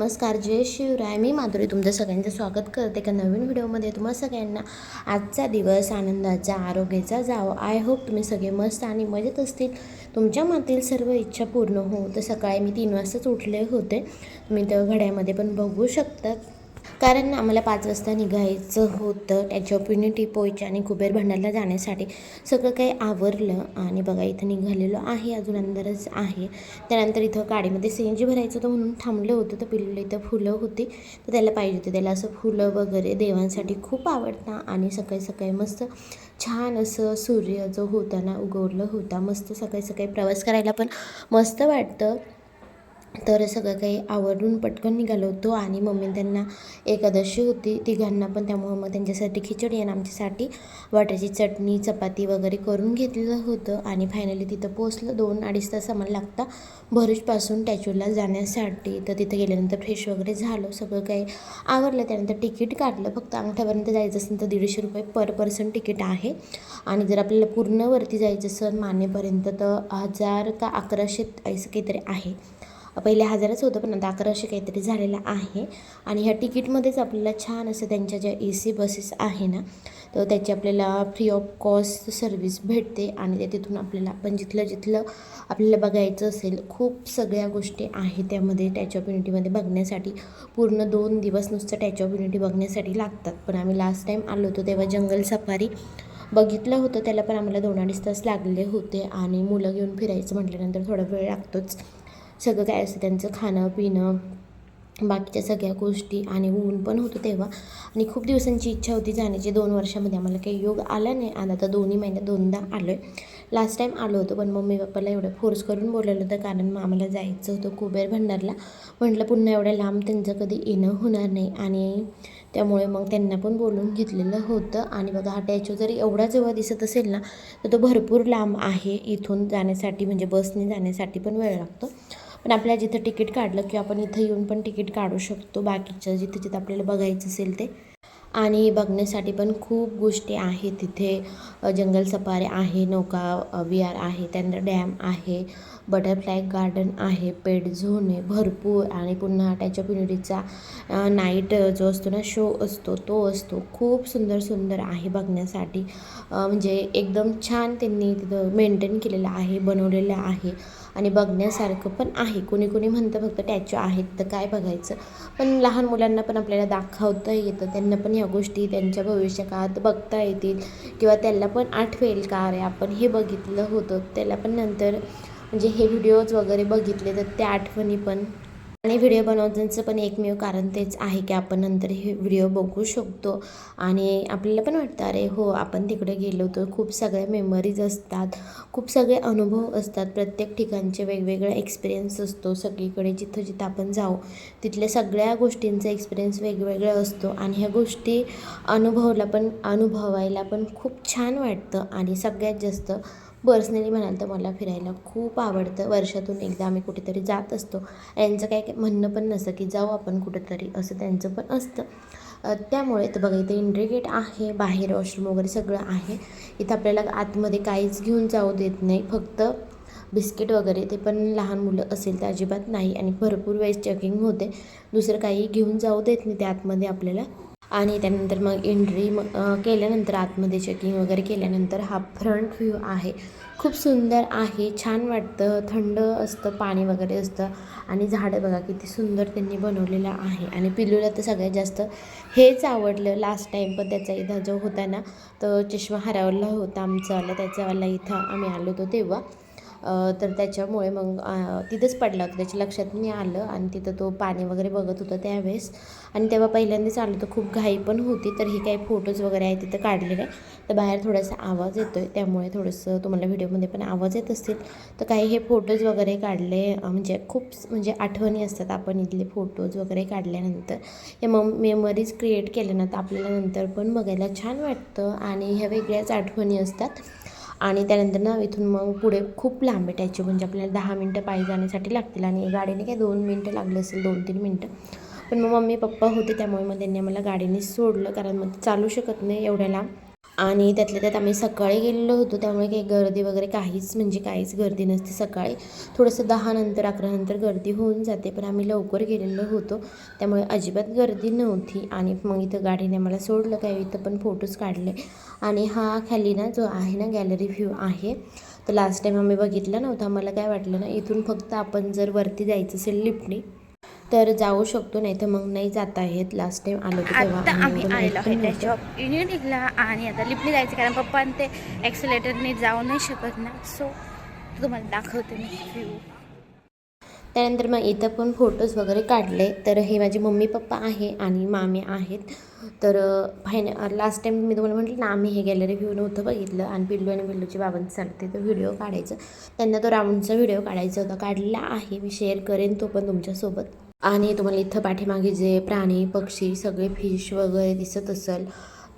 नमस्कार जय शिवराय. मी माधुरी तुमचं सगळ्यांचं स्वागत करते का नवीन व्हिडिओमध्ये. तुम्हा सगळ्यांना आजचा दिवस आनंदाचा आरोग्याचा जावं. आय होप तुम्ही सगळे मस्त आणि मजेत असतील. तुमच्या मातील सर्व इच्छा पूर्ण हो तर सकाळी मी तीन वाजताच उठले होते. तुम्ही तर घड्यामध्ये पण बघू शकतात. कारण आम्हाला पाच वाजता निघायचं होतं त्याची ऑपॉर्च्युनिटी पोयच्या आणि कुबेर भंडारला जाण्यासाठी सगळं काही आवरलं आणि बघा इथं निघालेलो आहे अजून अंदरच आहे. त्यानंतर इथं गाडीमध्ये सी एन जी भरायचं होतं म्हणून थांबलं होतं तर पिल्लूला इथं फुलं होती तर त्याला पाहिजे होते. त्याला असं फुलं वगैरे देवांसाठी खूप आवडतं आणि सकाळी सकाळी मस्त छान असं सूर्य जो होता ना उगवलं होता मस्त सकाळी सकाळी प्रवास करायला पण मस्त वाटतं. तर सगळं काही आवरून पटकन निघालो होतो आणि मम्मी त्यांना एकादशी होती. तिघांना पण त्यामुळं मग त्यांच्यासाठी खिचडी आणि आमच्यासाठी वाटाची चटणी चपाती वगैरे करून घेतलेलं होतं. आणि फायनली तिथं पोचलं दोन अडीच तास आम्हाला लागता भरूचपासून टॅच्यूला जाण्यासाठी. तर तिथं गेल्यानंतर फ्रेश वगैरे झालं. सगळं काही आवरलं. त्यानंतर तिकीट काढलं. फक्त अंगठ्यापर्यंत जायचं असेल तर दीडशे रुपये पर पर्सन तिकीट आहे. आणि जर आपल्याला पूर्ण वरती जायचं असेल मानेपर्यंत तर हजार का अकराशे असं काहीतरी आहे. पहिले हजारच होतं पण आता अकराशे काहीतरी झालेलं आहे. आणि ह्या तिकीटमध्येच आपल्याला छान असं त्यांच्या ज्या ए सी बसेस आहे ना तर त्याची आपल्याला फ्री ऑफ कॉस्ट सर्विस भेटते. आणि ते तिथून आपल्याला आपण जिथलं जिथलं आपल्याला बघायचं असेल खूप सगळ्या गोष्टी आहेत त्यामध्ये टॅच ऑफ युनिटीमध्ये बघण्यासाठी. पूर्ण दोन दिवस नुसतं टॅच ऑफ युनिटी बघण्यासाठी लागतात. पण आम्ही लास्ट टाईम आलो होतो तेव्हा जंगल सफारी बघितलं होतं त्याला पण आम्हाला दोन अडीच तास लागले होते. आणि मुलं घेऊन फिरायचं म्हटल्यानंतर थोडा वेळ लागतोच. सगळं काय असतं त्यांचं खाणं पिणं बाकीच्या सगळ्या गोष्टी आणि ऊन पण होतं तेव्हा. आणि खूप दिवसांची इच्छा होती जाण्याची दोन वर्षामध्ये आम्हाला काही योग आला नाही. आला तर दोन्ही महिन्यात दोनदा आलो आहे लास्ट टाईम आलो होतो पण मम्मी पप्पाला एवढं फोर्स करून बोलवलं होतं कारण मग आम्हाला जायचं होतं कुबेर भंडारला. म्हटलं पुन्हा एवढ्या लांब त्यांचं कधी येणं होणार नाही. आणि त्यामुळे मग त्यांना पण बोलून घेतलेलं होतं. आणि बघा हा टॅचो जरी एवढा जेव्हा दिसत असेल ना तर तो भरपूर लांब आहे इथून जाण्यासाठी म्हणजे बसने जाण्यासाठी पण वेळ लागतो. पण आपल्याला जिथं तिकीट काढलं की आपण इथं येऊन पण तिकीट काढू शकतो बाकीचं जिथं जिथं आपल्याला बघायचं असेल ते. आणि बघण्यासाठी पण खूप गोष्टी आहेत. तिथे जंगल सफारी आहे नौका विहार आहे त्यानंतर डॅम आहे बटरफ्लाय गार्डन आहे पेड झोन आहे भरपूर आणि पुन्हा त्याच्या पिनिडीचा नाईट जो असतो ना शो असतो तो असतो. खूप सुंदर सुंदर आहे बघण्यासाठी. म्हणजे एकदम छान त्यांनी तिथं मेंटेन केलेलं आहे बनवलेलं आहे. आणि बघण्यासारखं पण आहे. कोणी कोणी म्हणतं फक्त टॅच्यू आहेत तर काय बघायचं? पण लहान मुलांना पण आपल्याला दाखवता येतं. त्यांना पण ह्या गोष्टी त्यांच्या भविष्यकाळात बघता येतील. किंवा त्यांना पण आठवेल का अरे आपण हे बघितलं होतं. त्याला पण नंतर म्हणजे हे व्हिडिओज वगैरे बघितले तर त्या आठवणी पण आणि व्हिडिओ बनवण्याचं पण एकमेव कारण तेच आहे की आपण नंतर हे व्हिडिओ बघू शकतो. आणि आपल्याला पण वाटतं अरे हो आपण तिकडे गेलो तर खूप सगळ्या मेमरीज असतात. खूप सगळे अनुभव असतात. प्रत्येक ठिकाणचे वेगवेगळा एक्सपिरियन्स असतो. सगळीकडे जिथं जिथं आपण जाऊ तिथल्या सगळ्या गोष्टींचा एक्सपिरियन्स वेगवेगळा असतो. आणि ह्या गोष्टी अनुभवला पण अनुभवायला पण खूप छान वाटतं. आणि सगळ्यात जास्त पर्सनली म्हणाल तर मला फिरायला खूप आवडतं. वर्षातून एकदा आम्ही कुठेतरी जात असतो. यांचं काय म्हणणं पण नसतं की जाऊ आपण कुठेतरी असं त्यांचं पण असतं. त्यामुळे तर बघा इथे एंट्री गेट आहे बाहेर वॉशरूम वगैरे सगळं आहे. इथं आपल्याला आतमध्ये काहीच घेऊन जाऊ देत नाही. फक्त बिस्किट वगैरे ते पण लहान मुलं असेल तर अजिबात नाही आणि भरपूर वेळेस चेकिंग होते. दुसरं काही घेऊन जाऊ देत नाही ते आतमध्ये आपल्याला. आणि त्यानंतर मग एंट्री मग केल्यानंतर आतमध्ये चेकिंग वगैरे केल्यानंतर हा फ्रंट व्ह्यू आहे. खूप सुंदर आहे छान वाटतं थंड असतं पाणी वगैरे असतं. आणि झाडं बघा किती सुंदर त्यांनी बनवलेलं आहे. आणि पिल्लूला तर सगळ्यात जास्त हेच आवडलं. लास्ट टाईम पण त्याचा इथं जो होता ना तो चष्मा हरवला होता आमचावाला त्याच्यावाला इथं आम्ही आलो होतो तेव्हा. तर त्याच्यामुळे मग तिथंच पडला होता. त्याच्या लक्षात नाही आलं आणि तिथं तो पाणी वगैरे बघत होता त्यावेळेस. आणि तेव्हा पहिल्यांदाच आलो तर खूप घाई पण होती तर हे काही फोटोज वगैरे आहे तिथं काढलेले. तर बाहेर थोडासा आवाज येतो आहे त्यामुळे थोडंसं तुम्हाला व्हिडिओमध्ये पण आवाज येत असतील. तर काही हे फोटोज वगैरे काढले म्हणजे खूप म्हणजे आठवणी असतात आपण इथले फोटोज वगैरे काढल्यानंतर. हे मग मेमरीज क्रिएट केल्यानंतर आपल्याला नंतर पण बघायला छान वाटतं आणि ह्या वेगळ्याच आठवणी असतात. आणि त्यानंतर ना इथून मग पुढे खूप लांब भेटायचे. म्हणजे आपल्याला दहा मिनटं पायी जाण्यासाठी लागतील आणि गाडीने काय दोन मिनटं लागले असेल दोन तीन मिनटं. पण मग मम्मी पप्पा होते त्यामुळे मग त्यांनी मला गाडीने सोडलं. कारण मग चालू शकत नाही एवढ्या लांब. आणि त्यातल्या त्यात आम्ही सकाळी गेलेलो होतो त्यामुळे काही गर्दी वगैरे काहीच म्हणजे काहीच गर्दी नसते. सकाळी थोडंसं दहा नंतर अकरा नंतर गर्दी होऊन जाते पण आम्ही लवकर गेलेलो होतो. त्यामुळे अजिबात गर्दी नव्हती आणि मग इथं गाडीने मला सोडलं काय इथं पण फोटोज काढले. आणि हा खाली ना जो आहे ना गॅलरी व्ह्यू आहे तर लास्ट टाईम आम्ही बघितला नव्हता. मला काय वाटलं ना इथून फक्त आपण जर वरती जायचं असेल लिफ्टने तर जाऊ शकतो नाही तर मग नाही जाता येत लास्ट टाइम आलो आता आम्ही आलेलो पण आहे त्या. जॉब आणि आता लिफ्टने जायचं कारण पप्पा आणि ते ॲक्सिलेटरने जाऊ नाही शकत ना. सो तुम्हाला दाखवते मी व्ह्यू त्यानंतर मग इथं पण फोटोज वगैरे काढले. तर हे माझे मम्मी पप्पा आहे आणि मामी आहेत. तर फायन लास्ट टाइम मी तुम्हाला म्हटलं ना आम्ही हे गॅलरी व्ह्यू नव्हतं बघितलं आणि पिल्लू आणि पिल्लूची चालते तर व्हिडिओ काढायचं. त्यांना तो राऊंडचा व्हिडिओ काढायचा होता. काढला आहे. मी शेअर करेन तो पण तुमच्यासोबत. आणि तुम्हाला इथं पाठीमागे जे प्राणी पक्षी सगळे फिश वगैरे दिसत असेल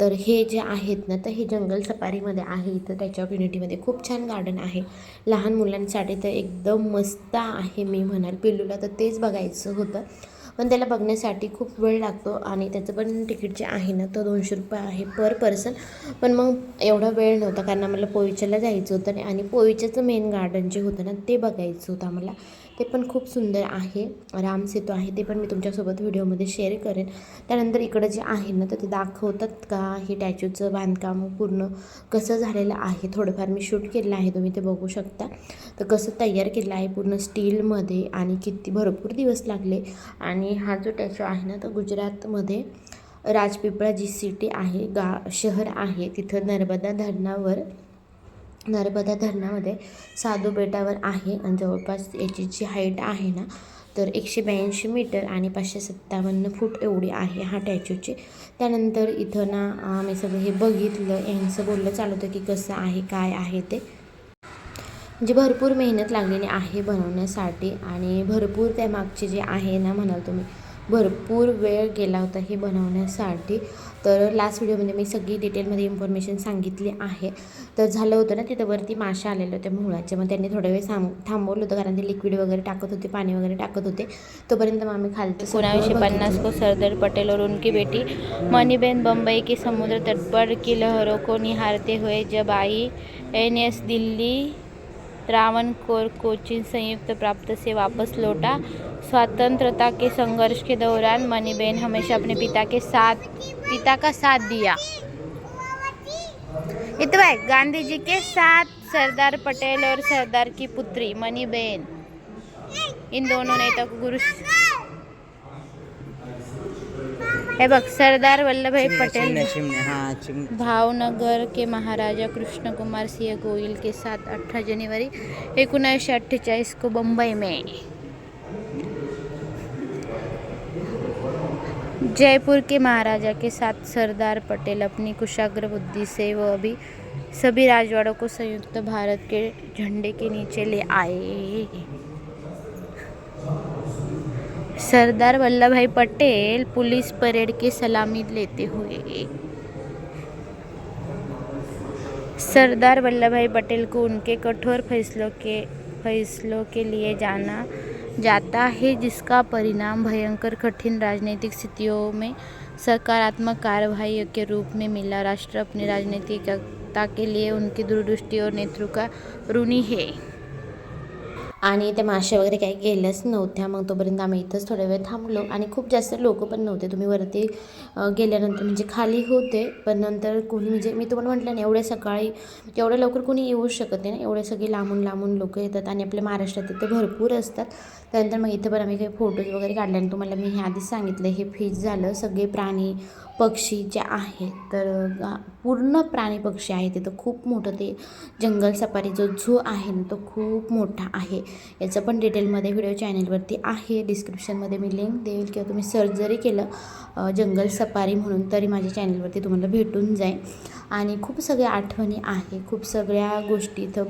तर हे जे आहेत ना तर हे जंगल सफारीमध्ये आहे. इथं त्याच्या कम्युनिटीमध्ये खूप छान गार्डन आहे. लहान मुलांसाठी तर एकदम मस्त आहे मी म्हणाल. पिल्लूला तर तेच बघायचं होतं. पण त्याला बघण्यासाठी खूप वेळ लागतो आणि त्याचं पण तिकीट जे आहे ना तर दोनशे रुपये आहे पर पर्सन. पण मग एवढा वेळ नव्हता कारण आम्हाला पोईच्याला जायचं होतं आणि पोईच्याचं मेन गार्डन जे होतं ना ते बघायचं होतं आम्हाला. ते पण खूप सुंदर आहे राम सेतू आहे ते पण मी तुमच्यासोबत व्हिडिओमध्ये शेअर करेन. त्यानंतर इकडं जे आहे ना तर ते दाखवतात का हे टॅच्यूचं बांधकाम पूर्ण कसं झालेलं आहे. थोडंफार मी शूट केलं आहे तुम्ही ते बघू शकता. तर कसं तयार केलं आहे पूर्ण स्टीलमध्ये आणि किती भरपूर दिवस लागले. आणि हा जो टॅच्यू आहे ना तो गुजरातमध्ये राजपिपळा जी सिटी आहे गा शहर आहे तिथं नर्मदा धरणावर नर्मदा धरणामध्ये साधू बेटावर आहे आणि जवळपास याची जी हाईट आहे ना तर एकशे ब्याऐंशी मीटर आणि पाचशे सत्तावन्न फूट एवढी आहे हा टॅच्यूची त्यानंतर इथं ना आम्ही सगळं हे बघितलं यांचं बोललं चालू होतं की कसं आहे काय आहे ते. म्हणजे भरपूर मेहनत लागलेली आहे बनवण्यासाठी आणि भरपूर त्यामागचे जे आहे ना म्हणाल तुम्ही भरपूर वेळ गेला होता हे बनवण्यासाठी. तर लास्ट व्हिडिओमध्ये मी सगळी डिटेलमध्ये इन्फॉर्मेशन सांगितली आहे. तर झालं होतं ना तिथं वरती माशा आलेले होते मुळाचे मग त्यांनी थोडा वेळ थांब थांबवलं होतं कारण ते लिक्विड वगैरे टाकत होते पाणी वगैरे टाकत होते. तोपर्यंत मग आम्ही सगळं एकोणावीसशे पन्नास. को सरदार पटेल और उनकी बेटी मणिबेन बम्बई के समुद्र तट पर की लहरों को निहारते हुए जब I N S Delhi Travancore Cochin संयुक्त प्राप्त से वापस लौटा। स्वतंत्रता के संघर्ष के दौरान मणिबेन हमेशा अपने पिता के साथ, पिता का साथ दिया। इतवा गांधी जी के साथ सरदार पटेल और सरदार की पुत्री मणिबेन। इन दोनों नेता को गुरु हे बघ सरदार वल्लभभाई पटेल. चिमणे हा चिमणे भावनगर के महाराजा कृष्ण कुमार सिंह गोयल के साथ 18 जनवरी एकोणीसशे अट्ठेचाळीस को बम्बई में. जयपुर के महाराजा के साथ सरदार पटेल अपनी कुशाग्र बुद्धि से वो अभी सभी राजवाड़ों को संयुक्त भारत के झंडे के नीचे ले आए. सरदार वल्लभ भाई पटेल पुलिस परेड की सलामी लेते हुए। सरदार वल्लभ भाई पटेल को उनके कठोर फैसलों के फैसलों के लिए जाना जाता है, जिसका परिणाम भयंकर कठिन राजनीतिक स्थितियों में सकारात्मक कार्रवाई के रूप में मिला। राष्ट्र अपनी राजनीतिक एकता के लिए उनकी दूरदृष्टि और नेतृत्व का ऋणी है। आणि त्या मासे वगैरे काही गेल्याच नव्हत्या. मग तोपर्यंत आम्ही इथंच थोडा वेळ थांबलो. आणि खूप जास्त लोक पण नव्हते. तुम्ही वरती गेल्यानंतर म्हणजे खाली होते. पण नंतर कोणी म्हणजे मी तुम्हाला म्हटलं ना एवढ्या सकाळी एवढ्या लवकर कोणी येऊ शकत नाही ना. एवढे सगळे लांबून लांबून लोक येतात आणि आपल्या महाराष्ट्रात तिथे भरपूर असतात. त्यानंतर मग इथं पण आम्ही काही फोटोज वगैरे काढले आणि तुम्हाला मी हे आधीच सांगितलं हे फिश झालं. सगळे प्राणी पक्षी जे आहेत तर पूर्ण प्राणी पक्षी आहे तिथं. खूप मोठं ते जंगल सफारी जो झू आहे ना तो खूप मोठा आहे. याचं पण डिटेलमध्ये व्हिडिओ चॅनलवरती आहे. डिस्क्रिप्शनमध्ये मी लिंक देईल किंवा तुम्ही सर्च जरी केलं जंगल सफारी म्हणून तरी माझ्या चॅनलवरती तुम्हाला भेटून जाईल. आणि खूप सगळ्या आठवणी आहे. खूप सगळ्या गोष्टी इथं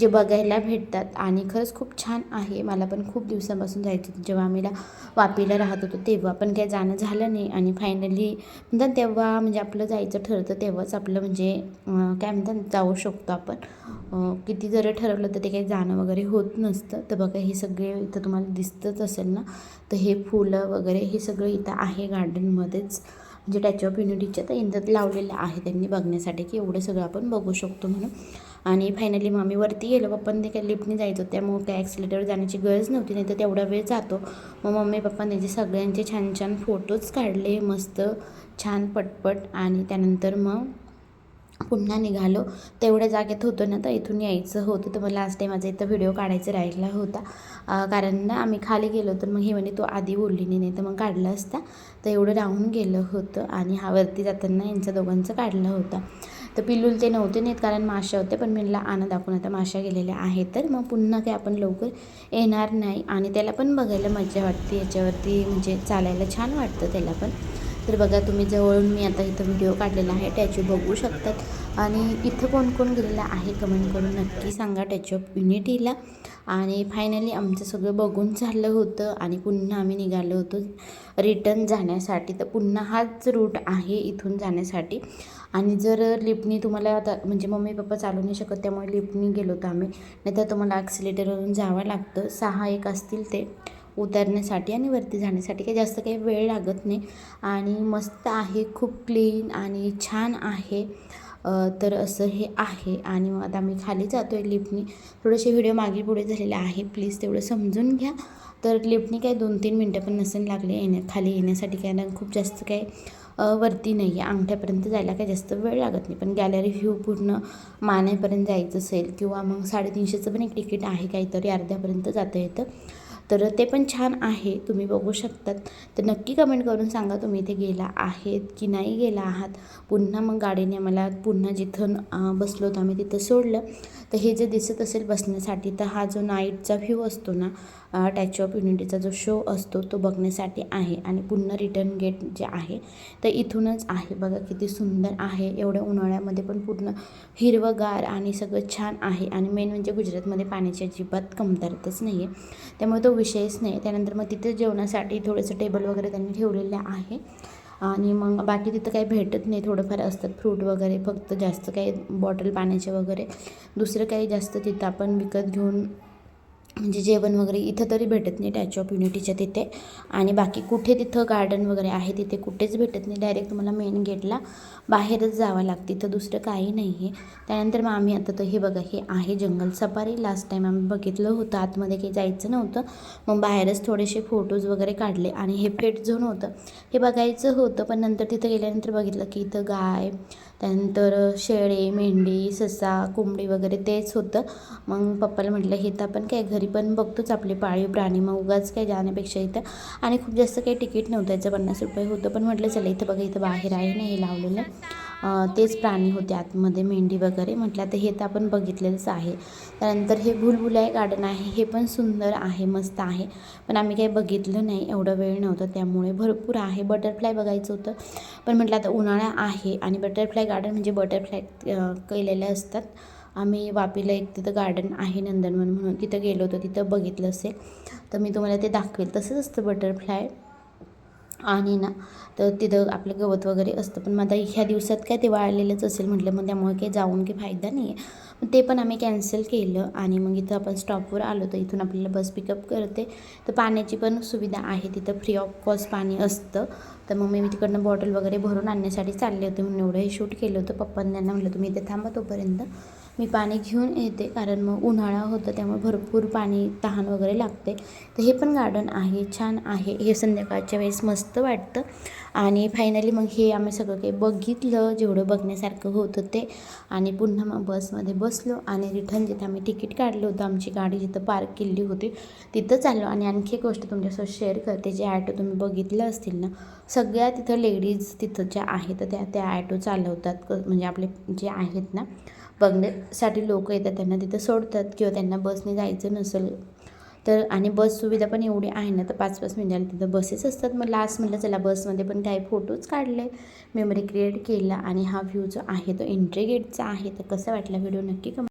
जे बघायला भेटतात. आणि खरंच खूप छान आहे. मला पण खूप दिवसापासून जायचं होतं. जेव्हा आम्ही ला- वापीला राहत होतो तेव्हा पण काही जाणं झालं नाही. आणि फायनली म्हणतात तेव्हा म्हणजे आपलं जायचं ठरतं तेव्हाच आपलं म्हणजे काय म्हणतात जाऊ शकतो आपण. किती जरी ठरवलं तर ते काही जाणं वगैरे होत नसतं. तर बघा हे सगळे इथं तुम्हाला दिसतच असेल ना? तर हे फुलं वगैरे हे सगळं इथं आहे गार्डनमध्येच म्हणजे टॅच ऑफ युनिटीच्या तर इंदत लावलेलं आहे त्यांनी बघण्यासाठी की एवढं सगळं आपण बघू शकतो म्हणून. आणि फायनली मग आम्ही वरती गेलो पप्पांनी काही लिफ्टने जायचो त्यामुळे काय ॲक्सिलेटर जाण्याची गरज नव्हती नाही तर तेवढा वेळ जातो. मग मम्मी पप्पा त्यांचे सगळ्यांचे छान छान फोटोज काढले मस्त छान पटपट आणि त्यानंतर मग पुन्हा निघालो. तेवढ्या जागेत होतो ना तर इथून यायचं होतं. तर मग लास्ट टाईम माझा इथं व्हिडिओ काढायचा राहिला होता. कारण ना आम्ही खाली गेलो तर मग हे म्हणे तो आधी बोलली नाही नाही तर मग काढला असता. तर एवढं राहून गेलं होतं. आणि हा वरती जाताना यांचं दोघांचं काढलं होतं. तर पिल्लूल ते नव्हते नाहीत कारण माशा होते पण मी म्हणलं दाखवून आता माशा गेलेल्या आहेत तर मग पुन्हा काय आपण लवकर येणार नाही. आणि त्याला पण बघायला मजा वाटते. याच्यावरती म्हणजे चालायला छान वाटतं त्याला पण. तर बघा तुम्ही जवळून मी आता इथं व्हिडिओ काढलेला आहे टॅच्यू बघू शकतात. आणि इथं कोण कोण गेलेलं आहे कमेंट करून नक्की सांगा टॅच्यू ऑफ युनिटीला आणि फायनली आमचं सगळं बघून झालं होतं आणि पुन्हा आम्ही निघालो होतो रिटर्न जाण्यासाठी. तर पुन्हा हाच रूट आहे इथून जाण्यासाठी. आणि जर लिफ्टनी तुम्हाला आता म्हणजे मम्मी पप्पा चालू नाही शकत त्यामुळे लिफ्टनी गेलो होतो आम्ही. नाहीतर तुम्हाला ॲक्सिलेटरवरून जावं लागतं. सहा एक असतील ते. उतरण्यासाठी आणि वरती जाण्यासाठी काही जास्त काही वेळ लागत नाही. आणि मस्त आहे खूप क्लीन आणि छान आहे. तर असं हे आहे. आणि मग आता मी खाली जातो आहे लिफ्टनी. थोडेसे व्हिडिओ मागे पुढे झालेले आहे. प्लीज तेवढं समजून घ्या. तर लिफ्टनी काय दोन तीन मिनटं पण नसेल लागले येण्या खाली येण्यासाठी. काय ना खूप जास्त काय वरती नाही आहे अंगठ्यापर्यंत जायला काही जास्त वेळ लागत नाही. पण गॅलरी व्ह्यू पूर्ण मानेपर्यंत जायचं असेल किंवा मग साडेतीनशेचं पण एक तिकीट आहे. काहीतरी अर्ध्यापर्यंत जाता येतं. तर ते पण छान आहे तुम्ही बघू शकतात. तर नक्की कमेंट करून सांगा तुम्ही इथे गेला आहेत की नाही गेला आहात. पुन्हा मग गाडीने आम्हाला पुन्हा जिथं बसलो होतो आम्ही तिथं सोडलं. तर हे जे दिसत असेल बसण्यासाठी तर हा जो नाईटचा व्ह्यू असतो ना टॅच ऑफ युनिटीचा जो शो असतो तो बघण्यासाठी आहे. आणि पुन्हा रिटर्न गेट जे आहे तर इथूनच आहे. बघा किती सुंदर आहे. एवढ्या उन्हाळ्यामध्ये पण पूर्ण हिरवंगार आणि सगळं छान आहे. आणि मेन म्हणजे गुजरातमध्ये पाण्याची अजिबात कमतरताच नाही आहे त्यामुळे तो विषयच नाही. त्यानंतर मग तिथे जेवणासाठी थोडंसं टेबल वगैरे त्यांनी ठेवलेलं आहे. आणि मग बाकी तिथं काही भेटत नाही. थोडंफार असतात फ्रूट वगैरे फक्त जास्त काही बॉटल पाण्याचे वगैरे. दुसरं काही जास्त तिथं आपण विकत घेऊन म्हणजे जेवण वगैरे इथं तरी भेटत नाही टॅच ऑफ युनिटीच्या तिथे. आणि बाकी कुठे तिथं गार्डन वगैरे आहे तिथे कुठेच भेटत नाही. डायरेक्ट तुम्हाला मेन गेटला बाहेरच जावं लागतं. इथं दुसरं काही नाही आहे त्यानंतर मग आम्ही आता तर हे बघा हे आहे जंगल सफारी लास्ट टाईम आम्ही बघितलं होतं आतमध्ये काही जायचं नव्हतं. मग बाहेरच थोडेसे फोटोज वगैरे काढले आणि हे फेट झोन होतं. हे बघायचं होतं पण नंतर तिथं गेल्यानंतर बघितलं की इथं गाय त्यानंतर शेळे मेंढी ससा कोंबडी वगैरे तेच होतं. मग पप्पाला म्हटलं हे तर आपण काय घरी पण बघतोच आपले पाळीव प्राणी. मग उगाच काय जाण्यापेक्षा इथं आणि खूप जास्त काही तिकीट नव्हतं याचं पन्नास रुपये होतं. पण म्हटलं चला इथं बघा इथं बाहेर आहे ना हे लावलेलं. तेच प्राणी होते आतमध्ये मेंढी वगैरे. म्हटलं तर हे तर आपण बघितलेलंच आहे. त्यानंतर हे भुलभुलाय गार्डन आहे हे पण सुंदर आहे मस्त आहे. पण आम्ही काही बघितलं नाही एवढा वेळ नव्हता त्यामुळे. भरपूर आहे बटरफ्लाय बघायचं होतं. पण म्हटलं आता उन्हाळा आहे आणि बटरफ्लाय गार्डन म्हणजे बटरफ्लाय केलेले असतात. आम्ही वापीला एक तिथं गार्डन आहे नंदनवन म्हणून. तिथं गेलो होतो तिथं बघितलं असेल. तर मी तुम्हाला ते दाखवेल. तसंच असतं बटरफ्लाय आणि ना तर तिथं आपलं गवत वगैरे असतं. पण माझा ह्या दिवसात काय ते वाळलेलंच असेल म्हटलं मग त्यामुळे काही जाऊन काही फायदा नाही आहे मग ते पण आम्ही कॅन्सल केलं आणि मग इथं आपण स्टॉपवर आलो. तर इथून आपल्याला बस पिकअप करते. तर पाण्याची पण सुविधा आहे. तिथं फ्री ऑफ कॉस्ट पाणी असतं. तर मग मी तिकडनं बॉटल वगैरे भरून आणण्यासाठी चालले होते म्हणून एवढं हे शूट केलं होतं. पप्पांना त्यांना म्हटलं तुम्ही इथे थांबा तोपर्यंत. मी पाणी घेऊन येते कारण मग उन्हाळा होतं त्यामुळे भरपूर पाणी तहान वगैरे लागते. तर हे पण गार्डन आहे छान आहे. हे संध्याकाळच्या वेळेस मस्त वाटतं. आणि फायनली मग हे आम्ही सगळं काही बघितलं जेवढं बघण्यासारखं होतं ते. आणि पुन्हा मग बसमध्ये बसलो आणि रिटर्न जिथे आम्ही तिकीट काढलं होतं आमची गाडी जिथं पार्क केली होती तिथं चाललो. आणि आणखी एक गोष्ट तुमच्यासोबत शेअर करते जे ॲटो तुम्ही बघितलं असतील ना सगळ्या तिथं लेडीज तिथं ज्या आहेत त्या त्या ॲटो चालवतात. क- म्हणजे आपले जे आहेत ना बघण्यासाठी लोक येतात त्यांना तिथं सोडतात किंवा त्यांना बसने जायचं नसेल तर आणि बस सुविधा पण एवढी आहे ना तर पाच पाच मिनिटाला तिथं बसेस असतात. मग लास्ट म्हटलं चला बसमध्ये पण काही फोटोज काढले मेमरी क्रिएट केला आणि हा व्ह्यू जो आहे तो एंट्री गेटचा आहे. तर कसा वाटला व्हिडिओ नक्की कमेंट